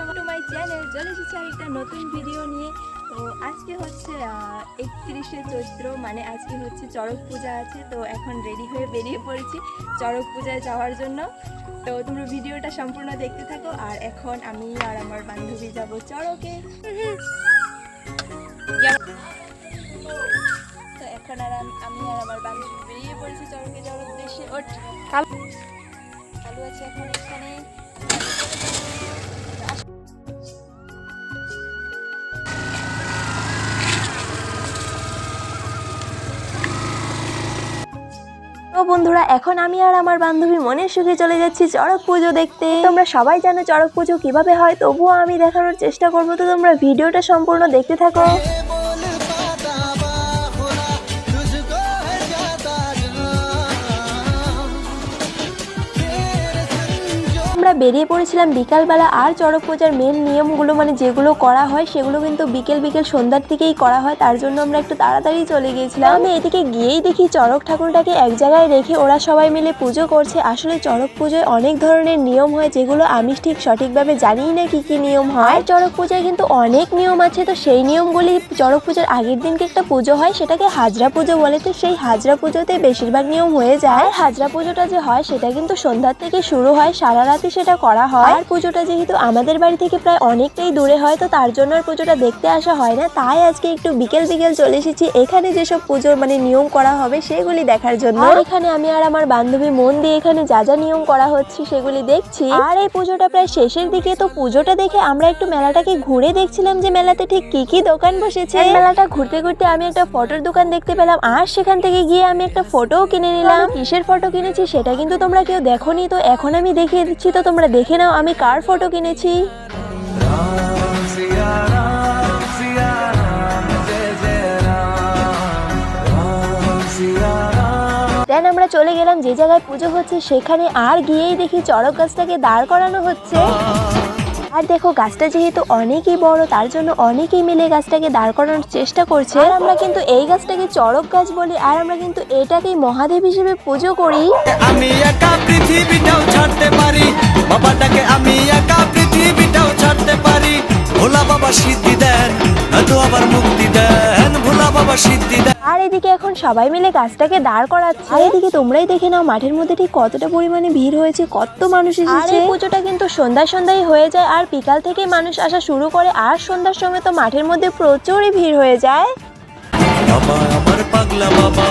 সবাই to my channel চলে এসেছি একটা নতুন ভিডিও নিয়ে। তো আজকে হচ্ছে একত্রিশে চৈত্র মানে আজকে হচ্ছে চড়ক পূজা আছে তো এখন রেডি হয়ে বেরিয়ে পড়েছি চড়ক পূজায় যাওয়ার জন্য। তো তোমরা ভিডিওটা সম্পূর্ণ দেখতে থাকো আর এখন আমি আর আমার বান্ধবী যাব চড়কে। তো এখন আর আমি আর আমার বান্ধবী বেরিয়ে পড়েছি চড়কে যাওয়ার উদ্দেশ্যে। ওঠ। কালু আছে এখন এখানে। তো বন্ধুরা, এখন আমি আর আমার বান্ধবী মনের সুখে চলে যাচ্ছি চড়ক পুজো দেখতে। তোমরা সবাই জানো চড়ক পুজো কীভাবে হয়, তবুও আমি দেখানোর চেষ্টা করব। তো তোমরা ভিডিওটা সম্পূর্ণ দেখতে থাকো। আমরা বেরিয়ে পড়েছিলাম বিকালবেলা, আর চড়ক পূজার মেন নিয়মগুলো মানে যেগুলো করা হয়, সেগুলো কিন্তু বিকেল বিকেল সন্ধ্যার দিকেই করা হয়। তার জন্য আমরা একটু তাড়াতাড়ি চলে গিয়েছিলাম। আমি এদিকে গিয়েই দেখি চড়ক ঠাকুরটাকে এক জায়গায় রেখে ওরা সবাই মিলে পুজো করছে। আসলে চড়ক পুজোয় অনেক ধরনের নিয়ম হয়, যেগুলো আমি ঠিক সঠিকভাবে জানিই না কি কি নিয়ম হয়। চড়ক পূজায় কিন্তু অনেক নিয়ম আছে, তো সেই নিয়মগুলি চড়ক পূজার আগের দিনকে একটা পুজো হয়, সেটাকে হাজরা পুজো বলে। তো সেই হাজরা পুজোতে বেশিরভাগ নিয়ম হয়ে যায়। হাজরা পুজোটা যে হয়, সেটা কিন্তু সন্ধ্যার থেকে শুরু হয়। সারা রাতে সেটা করা হয়। আর পুজোটা যেহেতু আমাদের বাড়ি থেকে প্রায় অনেকটাই দূরে হয় তো তার জন্য আর পুজোটা দেখতে আসা হয় না। তাই আজকে একটু বিকেল বিকেল চলে এসেছি। এখানে যেসব পুজোর মানে নিয়ম করা হবে সেগুলি দেখার জন্য। আর? এখানে আমি আর আমার বান্ধবী মন দিয়ে এখানে যা যা নিয়ম করা হচ্ছে সেগুলি দেখছি। আর এই পুজোটা প্রায় শেষের দিকে তো পুজোটা দেখে আমরা একটু মেলাটাকে ঘুরে দেখছিলাম যে মেলাতে ঠিক কি কি দোকান বসেছে। মেলাটা ঘুরতে ঘুরতে আমি একটা ফটোর দোকান দেখতে পেলাম। আর সেখান থেকে গিয়ে আমি একটা ফটোও কিনে নিলাম। কিসের ফটো কিনেছি সেটা কিন্তু তোমরা কেউ দেখোনি তো এখন আমি দেখিয়ে দিচ্ছি। তো তোমরা দেখে নাও, আমি কার ফটো কিনেছি? দেন আমরা চলে গেলাম, যে জায়গায় পুজো হচ্ছে, সেখানে আর গিয়েই দেখি চড়ক গাছটাকে দাঁড় করানো হচ্ছে। আর দেখো, গাছটা যেহেতু অনেকই বড়, তার জন্য অনেকেই মিলে গাছটাকে দাঁড় করানোর চেষ্টা করছে। আর আমরা কিন্তু এই গাছটাকে চড়ক গাছ বলি, আর আমরা কিন্তু এটাকেই মহাদেব হিসেবে পুজো করি। আমি একা পৃথিবীটাও ছাড়তে পারি বাবাটাকে আমি একা পৃথিবীটাও ছাড়তে পারি। ভোলা বাবা সিদ্ধি দেন নয়তো আবার মুক্তি দেন। ভোলা বাবা সিদ্ধি দেন। আর এদিকে এখন সবাই মিলে গাছটাকে দাঁড় করাচ্ছে। আর এদিকে তোমরাই দেখে নাও মাঠের মধ্যে ঠিক কতটা পরিমাণে ভিড় হয়েছে কত মানুষ এসেছে। এই পুজোটা কিন্তু সন্ধ্যা সন্ধ্যায় হয়ে যায় আর বিকাল থেকে মানুষ আসা শুরু করে আর সন্ধ্যার সময় তো মাঠের মধ্যে প্রচুরই ভিড় হয়ে যায়। বাবা আমার পাগলা বাবা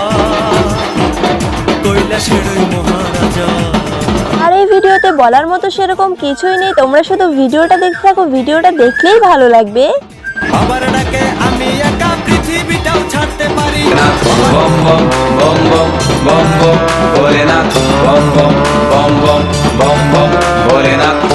কৈলাসের ভিডিওতে বলার মতো সেরকম কিছুই নেই তোমরা শুধু ভিডিওটা দেখতে থাকো ভিডিওটা দেখলেই ভালো লাগবে বাবার ডাকে আমি একা পৃথিবীটাও ছাড়তে পারি bom bom bom bom bom bom Bholenath bomb বম বম বম বম বম ভোলেনাথ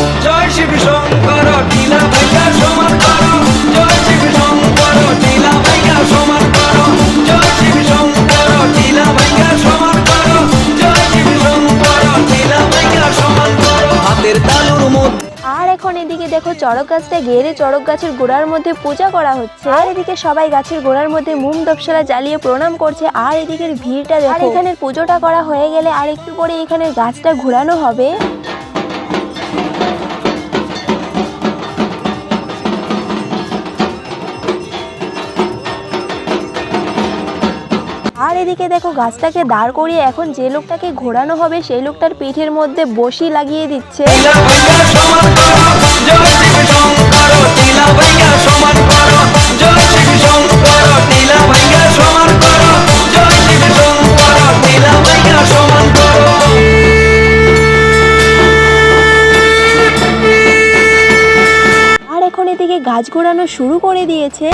এখন এদিকে দেখো চড়ক গাছটা গেড়ে চড়ক গাছের গোড়ার মধ্যে পূজা করা হচ্ছে। আর এদিকে সবাই গাছের গোড়ার মধ্যে মুম দপসরা জ্বালিয়ে প্রণাম করছে। আর এদিকের ভিড়টা দেখো। এখানে পুজোটা করা হয়ে গেলে আর একটু পরে এখানে গাছটা ঘোরানো হবে। আর এদিকে দেখো গাছটাকে দাঁড় করিয়ে এখন যে লোকটাকে ঘোরানো হবে সেই লোকটার পিঠের মধ্যে বসি লাগিয়ে দিচ্ছে। আর এখন এদিকে গাছ ঘোরানো শুরু করে দিয়েছে।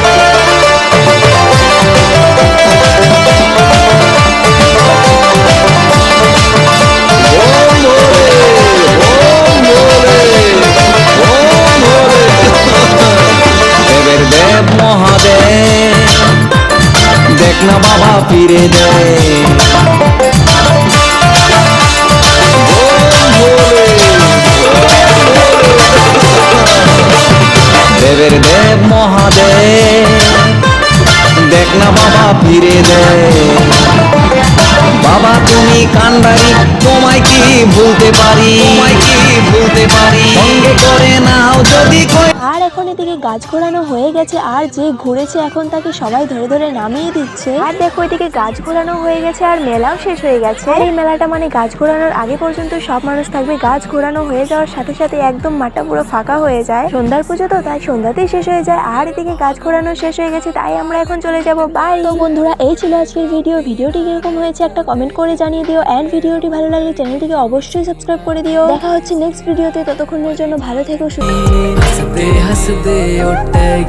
ফিরে দেবের দেব মহাদেব, দেখ না বাবা ফিরে দে বাবা, তুমি কান্ডারি, তোমায় কি ভুলতে পারি? তোমায় কি ভুলতে পারি? করে নাও যদি কই আর এখন এদিকে গাছ ঘোরানো হয়ে গেছে আর যে ঘুরেছে এখন তাকে সবাই ধরে ধরে নামিয়ে দিচ্ছে। আর দেখো এদিকে গাছ ঘোরানো হয়ে গেছে আর মেলাও শেষ হয়ে গেছে। আর এই মেলাটা মানে গাছ ঘোরানোর আগে পর্যন্ত সব মানুষ থাকবে। গাছ ঘোরানো হয়ে যাওয়ার সাথে সাথে একদম মাঠটা পুরো ফাঁকা হয়ে যায়। সন্ধ্যার পুজো তো তাই সন্ধ্যাতেই শেষ হয়ে যায়। আর এদিকে গাছ ঘোরানো শেষ হয়ে গেছে তাই আমরা এখন চলে যাব। বাই তো বন্ধুরা এই ছিল আজকের ভিডিও ভিডিওটি কীরকম হয়েছে একটা কমেন্ট করে জানিয়ে দিও। অ্যান্ড ভিডিওটি ভালো লাগলে চ্যানেলটিকে অবশ্যই সাবস্ক্রাইব করে দিও। দেখা হচ্ছে নেক্সট ভিডিওতে ততক্ষণের জন্য ভালো থেকো সুস্থ ಹಸದೆ ಒಟ್ಟಾಗಿ